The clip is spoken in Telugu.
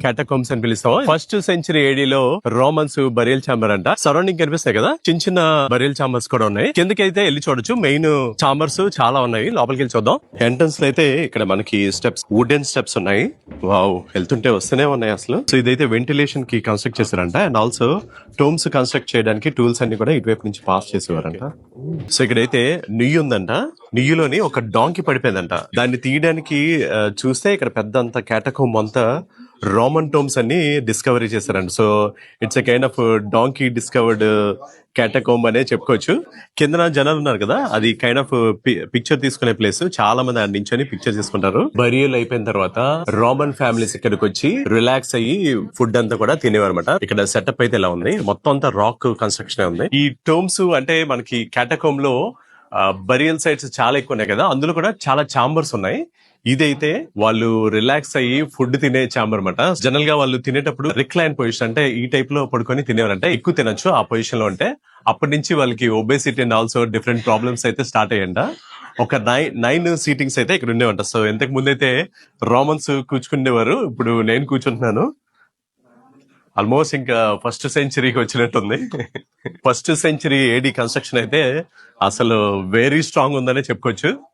క్యాటకోమ్స్ అని పిలుస్తాం ఫస్ట్ సెంచరీ ఏడీలో రోమన్స్ బరియల్ చాంబర్ అంట. సరౌండింగ్ కనిపిస్తాయి కదా? చిన్న చిన్న బరియల్ చాంబర్స్ కూడా ఉన్నాయి. కిందకైతే వెళ్ళి చూడొచ్చు. మెయిన్ చాంబర్స్ చాలా ఉన్నాయి. లోపలికి వెళ్ళి చూద్దాం. ఎంట్రన్స్లో అయితే ఇక్కడ మనకి స్టెప్స్ వుడెన్ స్టెప్స్ ఉన్నాయి. వావ్ వెళ్తుంటే వస్తూనే ఉన్నాయి అసలు. సో ఇదైతే వెంటిలేషన్కి కన్స్ట్రక్ట్ చేశారంట. అండ్ ఆల్సో టోమ్స్ కన్స్ట్రక్ట్ చేయడానికి టూల్స్ అన్ని కూడా ఇటువైపు నుంచి పాస్ చేసేవారంట. సో ఇక్కడైతే నుయ్యి ఉందంట. నుయ్యిలోని ఒక డాంకి పడిపోయిందంట. దాన్ని తీయడానికి చూస్తే ఇక్కడ పెద్ద అంత క్యాటకోమ్ అంతా రోమన్ టోమ్స్ అన్ని డిస్కవరీ చేశారండి so it's a kind of donkey discovered catacomb అనే చెప్పుకోవచ్చు. కింద జనాలు ఉన్నారు కదా అది కైండ్ ఆఫ్ పిక్చర్ తీసుకునే ప్లేస్ చాలా మంది ఆడ నించొని పిక్చర్ తీసుకుంటారు బరియల్ అయిపోయిన తర్వాత రోమన్ ఫ్యామిలీస్ ఇక్కడికి వచ్చి రిలాక్స్ అయ్యి ఫుడ్ అంతా కూడా తినేవారు అనమాట ఇక్కడ సెటప్ అయితే ఇలా ఉంది? మొత్తం అంతా రాక్ కన్స్ట్రక్షన్ ఉంది. ఈ టోమ్స్ అంటే మనకి క్యాటకోమ్లో బరియల్ సైట్స్ చాలా ఎక్కువ ఉన్నాయి కదా అందులో కూడా చాలా చాంబర్స్ ఉన్నాయి. ఇదైతే వాళ్ళు రిలాక్స్ అయ్యి ఫుడ్ తినే చాంబర్ అనమాట జనరల్గా వాళ్ళు తినేటప్పుడు రిక్లైన్ పొజిషన్ అంటే ఈ టైప్లో పడుకొని తినేవారంటే ఎక్కువ తినొచ్చు ఆ పొజిషన్లో ఉంటే. అప్పటి నుంచి వాళ్ళకి obesity and also different problems అయితే స్టార్ట్ అయ్యంట. ఒక నైన్ నైన్ సీటింగ్స్ అయితే ఇక్కడ ఉండేవంట. సో ఇంతకు ముందైతే రోమన్స్ కూర్చుకునేవారు. ఇప్పుడు నేను కూర్చుంటున్నాను. ఆల్మోస్ట్ ఇంకా ఫస్ట్ సెంచరీకి వచ్చినట్టుంది. ఫస్ట్ సెంచరీ ఏడి కన్స్ట్రక్షన్ అయితే అసలు వెరీ స్ట్రాంగ్ ఉందనే చెప్పుకోవచ్చు.